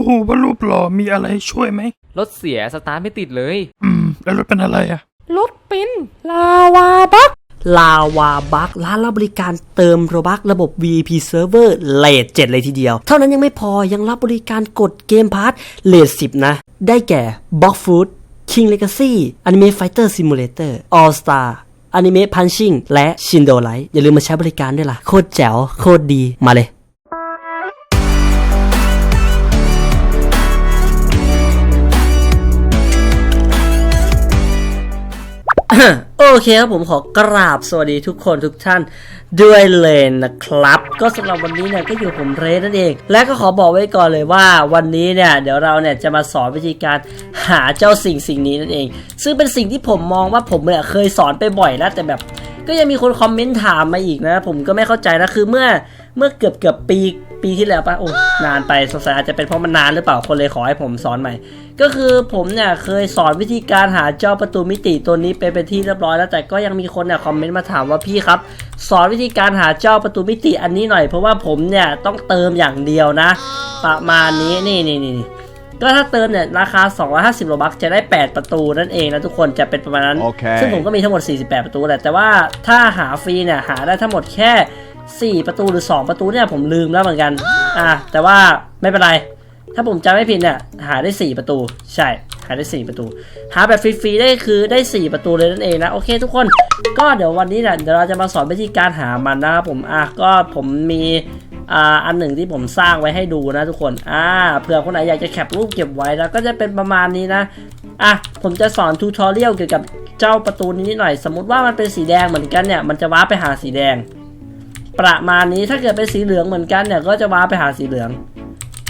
รู้ว่ารูปหล่อมีอะไรช่วยไหม รถเสียสตาร์ทไม่ติดเลย อืม แล้วรถเป็นอะไรอะ รถเป็นลาวาบักลาวาบักร้านรับบริการเติมโรบักระบบ VP Server เลท7เลยทีเดียว เท่านั้นยังไม่พอยังรับบริการกดเกมพาร์ทเลท10นะ ได้แก่ Box Food King Legacy Anime Fighter Simulator All Star Anime Punching และ Shindo Light อย่าลืมมาใช้บริการด้วยล่ะ โคตรแจ๋ว โคตรดีมาเลย โอเคครับผมขอกราบสวัสดีทุกคนทุกท่านด้วยเลยนะครับ ก็สำหรับวันนี้เนี่ยก็อยู่ผมเรนนั่นเอง และก็ขอบอกไว้ก่อนเลยว่าวันนี้เนี่ยเดี๋ยวเราเนี่ยจะมาสอนวิธีการหาเจ้าสิ่งสิ่งนี้นั่นเอง ซึ่งเป็นสิ่งที่ผมมองว่าผมเนี่ยเคยสอนไปบ่อยแล้วแต่แบบก็ยังมีคนคอมเมนต์ถามมาอีกนะ ผมก็ไม่เข้าใจนะคือเมื่อเมื่อเกือบเกือบปี ปีที่แล้วปะโอ้นานไปสงสัยอาจจะเป็นเพราะมันนานหรือเปล่าคนเลยขอให้ผมสอนใหม่ ก็คือผมเนี่ยเคยสอนวิธีการหาเจ้าประตูมิติตัวนี้ไปเป็นที่เรียบร้อยแล้วแต่ก็ยังมีคนเนี่ยคอมเมนต์มาถามว่าพี่ครับ สอนวิธีการหาเจ้าประตูมิติอันนี้หน่อยเพราะว่าผมเนี่ยต้องเติมอย่างเดียวนะ ประมาณนี้นี่นี่นี่ก็ถ้าเติมเนี่ยราคา 250โลบักจะได้ 8 ประตูนั่นเองนะทุกคนจะเป็นประมาณนั้นโอเคซึ่งผมก็มีทั้งหมด 48 ประตูแหละแต่ว่าถ้าหาฟรีเนี่ยหาได้ทั้งหมดแค่ 4 ประตูหรือ 2 ประตูเนี่ยผมลืมแล้วเหมือนกัน อะแต่ว่าไม่เป็นไร ถ้าผมจำไม่ผิดเนี่ยหาได้ 4 ประตู ใช่ หาได้ 4 ประตู หาแบบฟรีๆได้คือได้ 4 ประตูเลยนั่นเองนะ โอเคทุกคน ก็เดี๋ยววันนี้เนี่ยเดี๋ยวเราจะมาสอนวิธีการหามันนะครับผม อะก็ผมมีอ่าอันหนึ่งที่ผมสร้างไว้ให้ดูนะทุกคน อ่า เผื่อคนไหนอยากจะแคปรูปเก็บไว้แล้วก็จะเป็นประมาณนี้นะ อะ ผมจะสอนทูทอเรียลเกี่ยวกับเจ้าประตูนี้นิดหน่อย สมมติว่ามันเป็นสีแดงเหมือนกันเนี่ย มันจะว้าไปหาสีแดง ประมาณนี้ถ้าเกิดเป็นสีเหลืองเหมือนกันเนี่ยก็จะว้าร์ไปหาสีเหลือง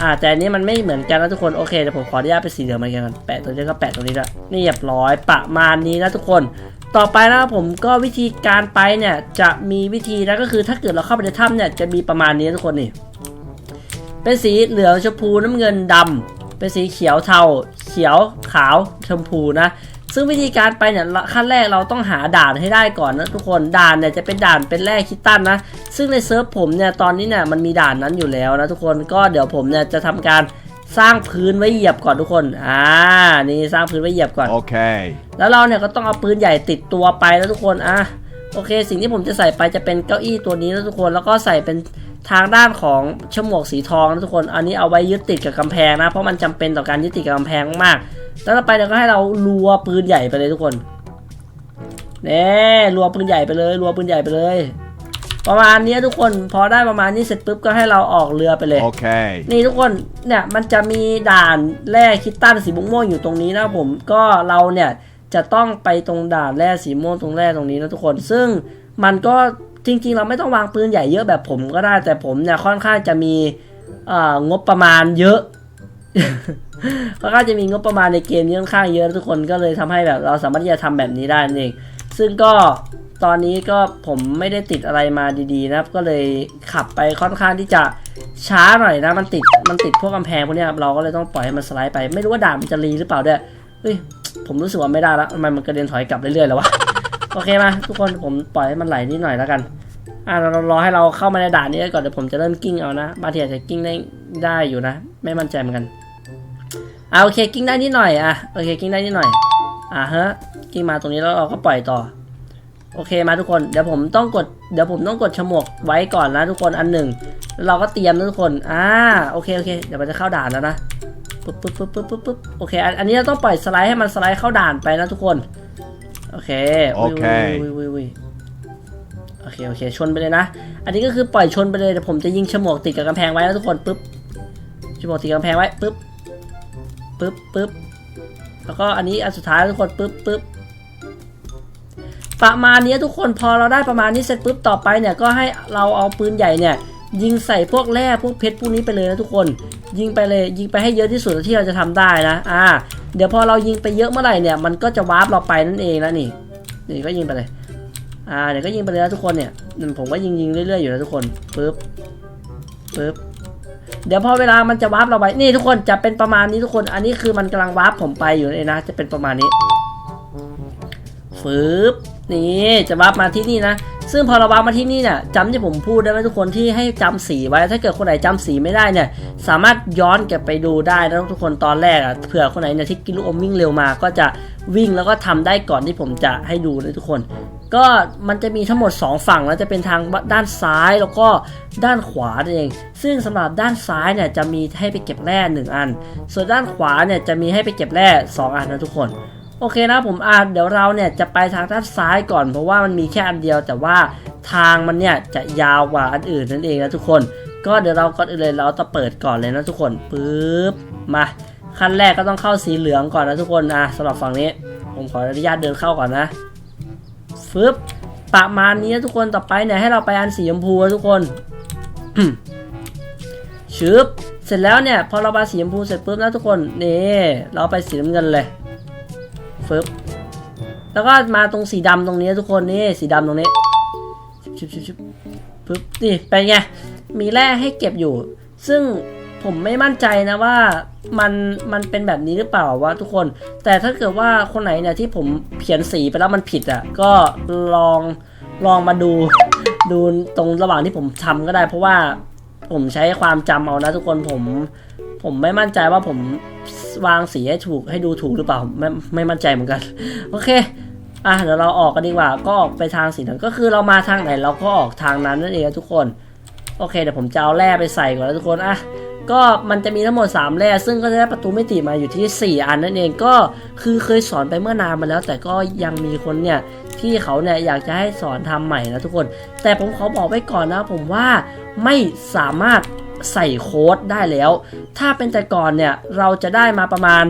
อ่าแต่อันนี้มันไม่เหมือนกันนะทุกคนโอเคเดี๋ยวผมขออนุญาตเป็นสีเหลืองเหมือนกันแปะตรงนี้ก็แปะตรงนี้ละนี่เรียบร้อยประมาณนี้นะทุกคน ต่อไปนะครับผมก็วิธีการไปเนี่ยจะมีวิธีนะก็คือถ้าเกิดเราเข้าไปในถ้ำเนี่ยจะมีประมาณนี้ทุกคนนี่เป็นสีเหลืองชมพูน้ำเงินดำเป็นสีเขียวเทาเขียวขาวชมพูนะ ซึ่งวิธีการไปเนี่ยขั้นแรกเราต้องหาด่านให้ได้ก่อนนะทุกคนด่านเนี่ยจะเป็นด่านเป็นแร่คิตตันนะ ซึ่งในเซิร์ฟผมเนี่ยตอนนี้เนี่ยมันมีด่านนั้นอยู่แล้วนะทุกคนก็เดี๋ยวผมเนี่ยจะทำการสร้างพื้นไว้เหยียบก่อนทุกคน อ่า นี่สร้างพื้นไว้เหยียบก่อน Okay. แล้วเราเนี่ยก็ต้องเอาปืนใหญ่ติดตัวไปแล้วทุกคน อะ โอเค สิ่งที่ผมจะใส่ไปจะเป็นเก้าอี้ตัวนี้นะทุกคน แล้วก็ใส่เป็นทางด้านของฉมวกสีทองนะทุกคน อันนี้เอาไว้ยึดติดกับกำแพงนะ เพราะมันจำเป็นต่อการยึดติดกับกำแพงมากๆ แล้วต่อไปเนี่ยก็ให้เรารัวปืนใหญ่ไปเลยทุกคนเน่รัวปืนใหญ่ไปเลยรัวปืนใหญ่ไปเลย ประมาณนี้ทุกคนพอได้ประมาณนี้เสร็จปุ๊บก็ให้เราออกเรือไปเลย Okay. นี่ทุกคนเนี่ยมันจะมีด่านแร่คิตตันสีม่วงๆอยู่ตรงนี้นะผมก็เราเนี่ยจะต้องไปตรงด่านแร่สีม่วงตรงแร่ตรงนี้นะทุกคน ซึ่งมันก็จริง ๆ เราไม่ต้องวางปืนใหญ่เยอะแบบผมก็ได้แต่ผมเนี่ยค่อนข้างจะมีเอ่องบประมาณเยอะ ค่อนข้างจะมีงบประมาณในเกมนี้ค่อนข้างเยอะทุกคนก็เลยทำให้แบบเราสามารถที่จะทำแบบนี้ได้นั่นเองซึ่งก็ตอนนี้ก็ผมไม่ได้ติดอะไรมาดีๆนะครับ ก็เลยขับไปค่อนข้างที่จะช้าหน่อยนะมันติดมันติดพวกกำแพงพวกนี้ครับเราก็เลยต้องปล่อยให้มันสไลด์ไป ไม่รู้ว่าด่านมันจะรีหรือเปล่าด้วยเฮ้ยผมรู้สึกว่าไม่ได้แล้วทำไมมันกระเด็นถอยกลับเรื่อยๆแล้ววะโอเคมาทุกคนผมปล่อยให้มันไหลนิดหน่อยแล้วกันอะเรารอให้เราเข้ามาในด่านนี้ก่อนเดี๋ยวผมจะเริ่มกิ้งเอานะบางทีอาจจะกิ้งได้ได้อยู่นะ ไม่มั่นใจเหมือนกัน อะโอเคกิ้งได้นิดหน่อยอะโอเคกิ้งได้นิดหน่อยอะฮะกิ้งมาตรงนี้แล้วเราก็ปล่อยต่อ โอเคมาทุกคนเดี๋ยวผมต้องกดเดี๋ยวผมต้องกดฉมวกไว้ก่อนนะทุกคนอันหนึ่งแล้วเราก็เตรียมนะทุกคนอ่าโอเคโอเคเดี๋ยวมันจะเข้าด่านแล้วนะปุ๊บปุ๊บปุ๊บปุ๊บปุ๊บปุ๊บโอเคอันอันนี้เราต้องปล่อยสไลด์ให้มันสไลด์เข้าด่านไปนะทุกคนโอเคโอเควิววิววิวโอเคโอเคชนไปเลยนะ อันนี้ก็คือปล่อยชนไปเลยเดี๋ยวผมจะยิงฉมวกติดกับกำแพงไว้นะทุกคนปุ๊บฉมวกติดกับกำแพงไว้ปุ๊บ ปุ๊บปุ๊บแล้วก็อันนี้อันสุดท้ายทุกคนปุ๊บปุ๊บประมาณนี้ทุกคนพอเราได้ประมาณนี้เสร็จปุ๊บต่อไปเนี่ยก็ให้เราเอาปืนใหญ่เนี่ยยิงใส่พวกแร่พวกเพชรพวกนี้ไปเลยนะทุกคน ยิงไปเลย ยิงไปให้เยอะที่สุดที่เราจะทำได้นะอ่า เดี๋ยวพอเรายิงไปเยอะเมื่อไหร่เนี่ยมันก็จะวาร์ปเราไปนั่นเองนะนี่นี่ก็ยิงไปเลย อ่าเดี๋ยวก็ยิงไปเลยนะทุกคนเนี่ยอืมผมก็ยิงยิงเรื่อยๆอยู่นะทุกคนปึ๊บปึ๊บ เดี๋ยวพอเวลามันจะวาร์ปเราไปนี่ทุกคนจะเป็นประมาณนี้ทุกคน อันนี้คือมันกำลังวาร์ปผมไปอยู่เลยนะ จะเป็นประมาณนี้ฟืบนี่จะวาร์ปมาที่นี่นะ ซึ่งพอเราวางมาที่นี่เนี่ยจำที่ผมพูดได้ไหมทุกคนที่ให้จำสีไว้ ถ้าเกิดคนไหนจำสีไม่ได้เนี่ย สามารถย้อนกลับไปดูได้นะทุกคนตอนแรกอะเผื่อคนไหนเนี่ยที่กินลูกอมวิ่งเร็วมา ก็จะวิ่งแล้วก็ทำได้ก่อนที่ผมจะให้ดูนะทุกคน ก็มันจะมีทั้งหมด 2 ฝั่งแล้วจะเป็นทางด้านซ้ายแล้วก็ด้านขวาเอง ซึ่งสำหรับด้านซ้ายเนี่ยจะมีให้ไปเก็บแร่หนึ่งอัน ส่วนด้านขวาเนี่ยจะมีให้ไปเก็บแร่สองอันนะทุกคนโอเคนะผมอ่าเดี๋ยวเราเนี่ยจะไปทางด้านซ้ายก่อนเพราะว่ามันมีแค่อันเดียว แต่ว่าทางมันเนี่ยจะยาวกว่าอันอื่นนั่นเองนะทุกคน ก็เดี๋ยวเราก่อนอื่นเลยเราจะเปิดก่อนเลยนะทุกคนปึ๊บมาขั้นแรกก็ต้องเข้าสีเหลืองก่อนนะทุกคนนะสำหรับฝั่งนี้ ผมขออนุญาตเดินเข้าก่อนนะ ฟึบประมาณนี้ทุกคนต่อไปเนี่ยให้เราไปอันสีชมพูนะทุกคนชึบเสร็จแล้วเนี่ยพอเราไปสีชมพูเสร็จปุ๊บนะทุกคนนี่เราไปสีน้ำเงินเลยฟึบแล้วก็มาตรงสีดำตรงนี้ทุกคนนี่สีดำตรงนี้ชิบชิบชิบฟึบนี่เป็นไงมีแร่ให้เก็บอยู่ ซึ่ง ผมไม่มั่นใจนะว่ามันมันเป็นแบบนี้หรือเปล่าวะทุกคน แต่ถ้าเกิดว่าคนไหนเนี่ยที่ผมเขียนสีไปแล้วมันผิดอะก็ลองลองมาดูดูตรงระหว่างที่ผมทำก็ได้ เพราะว่าผมใช้ความจำเอานะทุกคนผมผมไม่มั่นใจว่าผมวางสีให้ถูกให้ดูถูกหรือเปล่าไม่ไม่มั่นใจเหมือนกัน โอเคอะเดี๋ยวเราออกกันดีกว่าก็ออกไปทางสีนั้นก็คือเรามาทางไหนเราก็ออกทางนั้นนั่นเองทุกคน โอเคเดี๋ยวผมจะเอาแร่ไปใส่ก่อนนะทุกคนอะ ก็มันจะมีทั้งหมด 3 แร่ซึ่งก็จะได้ประตูมิติมาอยู่ที่ 4 อันนั่นเองก็คือเคยสอนไปเมื่อนานมาแล้ว แต่ก็ยังมีคนเนี่ยที่เขาเนี่ยอยากจะให้สอนทำใหม่นะทุกคน แต่ผมขอบอกไว้ก่อนนะผมว่าไม่สามารถใส่โค้ดได้แล้ว ถ้าเป็นแต่ก่อนเนี่ยเราจะได้มาประมาณ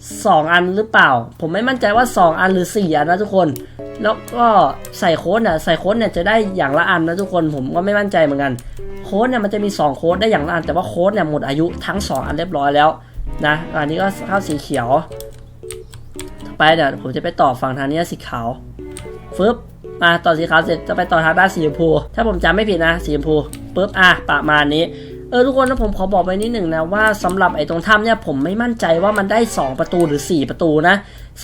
2 อันหรือเปล่า ผมไม่มั่นใจว่า 2 อันหรือ 4 อันนะทุกคน แล้วก็ใส่โค้ดเนี่ยใส่โค้ดเนี่ยจะได้อย่างละอันนะทุกคนผมก็ไม่มั่นใจเหมือนกัน ค้ดเนี่ยมันจะมี 2 โค้ดได้อย่างละอันแต่ว่าโค้ดเนี่ยหมดอายุทั้ง 2 อันเรียบร้อยแล้วนะอันนี้ก็เข้าสีเขียวไปเดี๋ยผมจะไปต่อฝั่งทางนี้สีขาวฟึบมาต่อสีขาวเสร็จจะไปต่อทางด้านสีชมพู ถ้าผมจำไม่ผิดนะสีชมพูปึ๊บอะประมาณนี้เออทุกคนนะผมขอบอกไปนิดหนึ่งนะว่าสำหรับไอ้ตรงถ้ำเนี่ยผมไม่มั่นใจว่ามันได้ 2 ประตูหรือ 4 ประตูนะ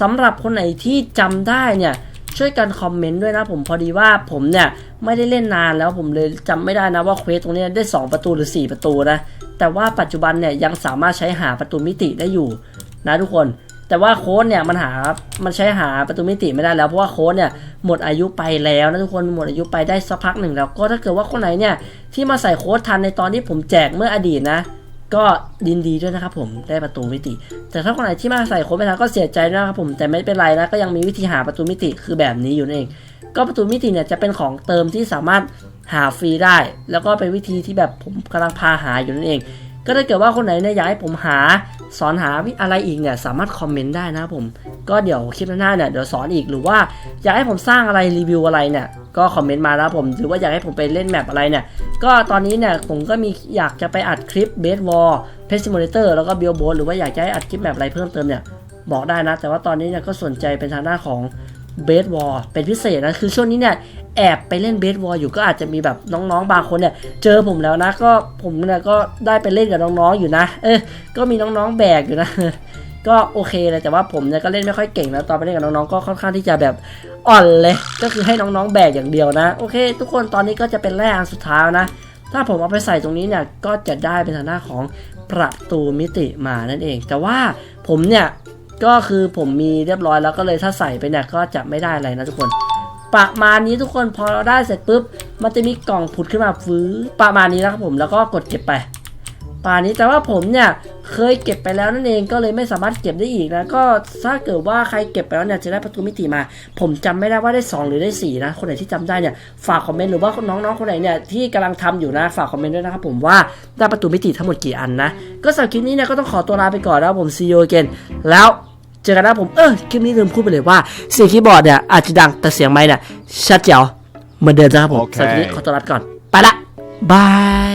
สำหรับคนไหนที่จำได้เนี่ย ช่วยกันคอมเมนต์ด้วยนะผมพอดีว่าผมเนี่ยไม่ได้เล่นนานแล้วผมเลยจำไม่ได้นะว่าเควสตรงนี้ได้ 2 ประตูหรือ 4 ประตูนะแต่ว่าปัจจุบันเนี่ยยังสามารถใช้หาประตูมิติได้อยู่นะทุกคนแต่ว่าโค้ดเนี่ยมันหา มันใช้หาประตูมิติไม่ได้แล้ว เพราะว่าโค้ดเนี่ยหมดอายุไปแล้วนะทุกคนหมดอายุไปได้สักพักหนึ่งแล้ว ก็ถ้าเกิดว่าคนไหนเนี่ยที่มาใส่โค้ดทันในตอนที่ผมแจกเมื่ออดีตนะ ก็ดินดีด้วยนะครับผมได้ประตูมิติ แต่ถ้าคนไหนที่มาใส่โค้ดไปแล้วก็เสียใจด้วยนะครับผมแต่ไม่เป็นไรนะก็ยังมีวิธีหาประตูมิติคือแบบนี้อยู่นั่นเอง ก็ประตูมิติเนี่ยจะเป็นของเติมที่สามารถหาฟรีได้ แล้วก็เป็นวิธีที่แบบผมกำลังพาหาอยู่นั่นเอง ก็ถ้าเกิดว่าคนไหนเนี่ยอยากให้ผมหา สอนหาวิอะไรอีกเนี่ยสามารถคอมเมนต์ได้นะผม ก็เดี๋ยวคลิปหน้าเนี่ยเดี๋ยวสอนอีกหรือว่าอยากให้ผมสร้างอะไรรีวิวอะไรเนี่ยก็คอมเมนต์มาแล้วผมหรือว่าอยากให้ผมไปเล่นแมปอะไรเนี่ยก็ตอนนี้เนี่ยผมก็มีอยากจะไปอัดคลิปเบสวอลเพสซิมูเลเตอร์แล้วก็เบลโบหรือว่าอยากจะให้อัดคลิปแมปอะไรเพิ่มเติมเนี่ยบอกได้นะ แต่ว่าตอนนี้เนี่ยก็สนใจเป็นทางด้านของ เบสวอลเป็นพิเศษนะ คือช่วงนี้เนี่ยแอบไปเล่นเบสวอลอยู่ก็อาจจะมีแบบน้องๆบางคนเนี่ย เจอผมแล้วนะก็ผมเนี่ยก็ได้ไปเล่นกับน้องๆอยู่นะ เออ ก็มีน้องๆแบกอยู่นะก็โอเคเลยแต่ว่าผมเนี่ยก็เล่นไม่ค่อยเก่งนะตอนไปเล่นกับน้องๆก็ค่อนข้างที่จะแบบอ่อนเลย ก็คือให้น้องๆแบกอย่างเดียวนะ โอเค ทุกคนตอนนี้ก็จะเป็นแร่อันสุดท้ายนะ ถ้าผมเอาไปใส่ตรงนี้เนี่ยก็จะได้เป็นทางหน้าของประตูมิติมานั่นเอง แต่ว่าผมเนี่ย ก็คือผมมีเรียบร้อยแล้วก็เลยถ้าใส่ไปเนี่ยก็จะไม่ได้อะไรนะทุกคน ประมาณนี้ทุกคนพอเราได้เสร็จปุ๊บ มันจะมีกล่องผุดขึ้นมาฟื้อประมาณนี้นะครับผมแล้วก็กดเก็บไปป่านนี้แต่ว่าผมเนี่ยเคยเก็บไปแล้วนั่นเองก็เลยไม่สามารถเก็บได้อีกนะก็ถ้าเกิดว่าใครเก็บไปแล้วเนี่ยจะได้ประตูมิติมา ผมจำไม่ได้ว่าได้ 2 หรือได้4นะคนไหนที่จำได้เนี่ยฝากคอมเมนต์หรือว่าน้องๆคนไหนเนี่ยที่กำลังทำอยู่นะฝากคอมเมนต์ด้วยนะครับผมว่าได้ประตูมิติทั้งหมดกี่อันนะก็สำหรับคลิปนี้เนี่ยก็ต้องขอตัวลาไปก่อนนะครับผม see you again แล้ว จอกันนะผม เออคลิปนี้ลืมพูดไปเลยว่าเสียงคีย์บอร์ดเนี่ยอาจจะดังแต่เสียงไม้เนี่ยชัดเจ๋วเหมือนเดิมนะครับผมโอเคสำหรับคลิปนี้ขอตัวลาไปก่อน ไปละบาย